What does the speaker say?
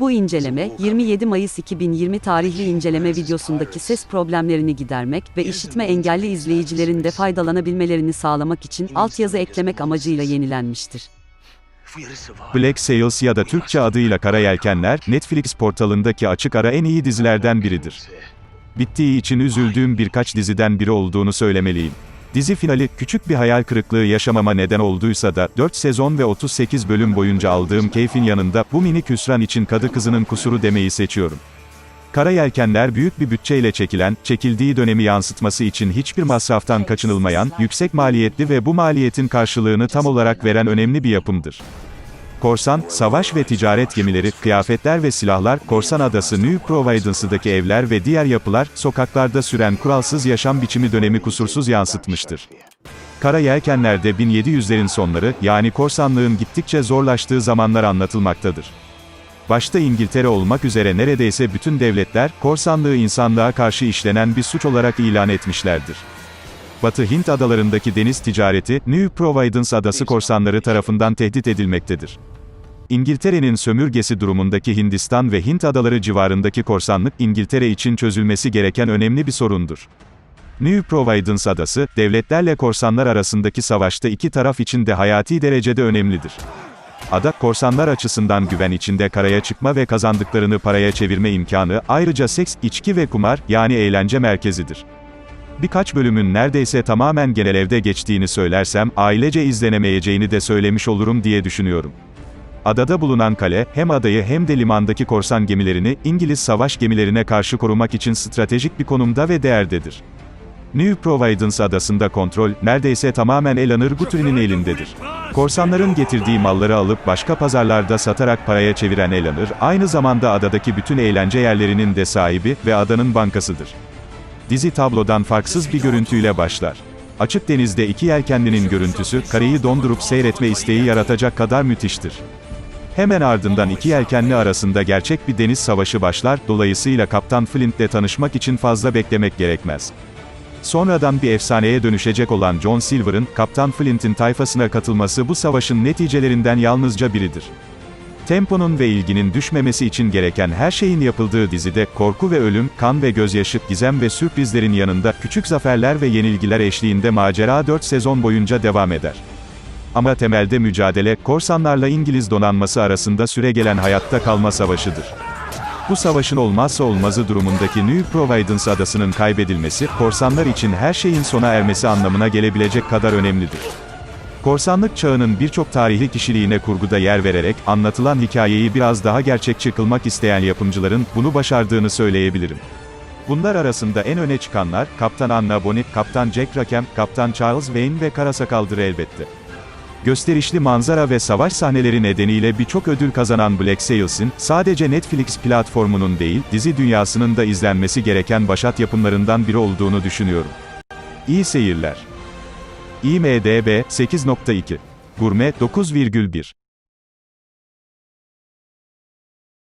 Bu inceleme, 27 Mayıs 2020 tarihli inceleme videosundaki ses problemlerini gidermek ve işitme engelli izleyicilerin de faydalanabilmelerini sağlamak için altyazı eklemek amacıyla yenilenmiştir. Black Sails ya da Türkçe adıyla Kara Yelkenler, Netflix portalındaki açık ara en iyi dizilerden biridir. Bittiği için üzüldüğüm birkaç diziden biri olduğunu söylemeliyim. Dizi finali, küçük bir hayal kırıklığı yaşamama neden olduysa da, 4 sezon ve 38 bölüm boyunca aldığım keyfin yanında, bu minik hüsran için kadı kızının kusuru demeyi seçiyorum. Kara Yelkenler büyük bir bütçeyle çekilen, çekildiği dönemi yansıtması için hiçbir masraftan kaçınılmayan, yüksek maliyetli ve bu maliyetin karşılığını tam olarak veren önemli bir yapımdır. Korsan, savaş ve ticaret gemileri, kıyafetler ve silahlar, Korsan Adası New Providence'daki evler ve diğer yapılar, sokaklarda süren kuralsız yaşam biçimi dönemi kusursuz yansıtmıştır. Kara Yelkenler'de 1700'lerin sonları, yani korsanlığın gittikçe zorlaştığı zamanlar anlatılmaktadır. Başta İngiltere olmak üzere neredeyse bütün devletler, korsanlığı insanlığa karşı işlenen bir suç olarak ilan etmişlerdir. Batı Hint adalarındaki deniz ticareti, New Providence adası korsanları tarafından tehdit edilmektedir. İngiltere'nin sömürgesi durumundaki Hindistan ve Hint adaları civarındaki korsanlık, İngiltere için çözülmesi gereken önemli bir sorundur. New Providence adası, devletlerle korsanlar arasındaki savaşta iki taraf için de hayati derecede önemlidir. Ada, korsanlar açısından güven içinde karaya çıkma ve kazandıklarını paraya çevirme imkanı, ayrıca seks, içki ve kumar, yani eğlence merkezidir. Birkaç bölümün neredeyse tamamen genel evde geçtiğini söylersem, ailece izlenemeyeceğini de söylemiş olurum diye düşünüyorum. Adada bulunan kale, hem adayı hem de limandaki korsan gemilerini, İngiliz savaş gemilerine karşı korumak için stratejik bir konumda ve değerdedir. New Providence adasında kontrol, neredeyse tamamen Eleanor Guthrie'nin elindedir. Korsanların getirdiği malları alıp başka pazarlarda satarak paraya çeviren Eleanor, aynı zamanda adadaki bütün eğlence yerlerinin de sahibi ve adanın bankasıdır. Dizi tablodan farksız bir görüntüyle başlar. Açık denizde iki yelkenlinin görüntüsü, kareyi dondurup seyretme isteği yaratacak kadar müthiştir. Hemen ardından iki yelkenli arasında gerçek bir deniz savaşı başlar, dolayısıyla Kaptan Flint'le tanışmak için fazla beklemek gerekmez. Sonradan bir efsaneye dönüşecek olan John Silver'ın, Kaptan Flint'in tayfasına katılması bu savaşın neticelerinden yalnızca biridir. Temponun ve ilginin düşmemesi için gereken her şeyin yapıldığı dizide, korku ve ölüm, kan ve gözyaşı, gizem ve sürprizlerin yanında, küçük zaferler ve yenilgiler eşliğinde macera 4 sezon boyunca devam eder. Ama temelde mücadele, korsanlarla İngiliz donanması arasında süregelen hayatta kalma savaşıdır. Bu savaşın olmazsa olmazı durumundaki New Providence adasının kaybedilmesi, korsanlar için her şeyin sona ermesi anlamına gelebilecek kadar önemlidir. Korsanlık çağının birçok tarihi kişiliğine kurguda yer vererek, anlatılan hikayeyi biraz daha gerçekçi kılmak isteyen yapımcıların, bunu başardığını söyleyebilirim. Bunlar arasında en öne çıkanlar, Kaptan Anna Bonny, Kaptan Jack Rackham, Kaptan Charles Wayne ve Karasakal'dır elbette. Gösterişli manzara ve savaş sahneleri nedeniyle birçok ödül kazanan Black Sails'in, sadece Netflix platformunun değil, dizi dünyasının da izlenmesi gereken başat yapımlarından biri olduğunu düşünüyorum. İyi seyirler. IMDB 8.2. Gurme 9,1.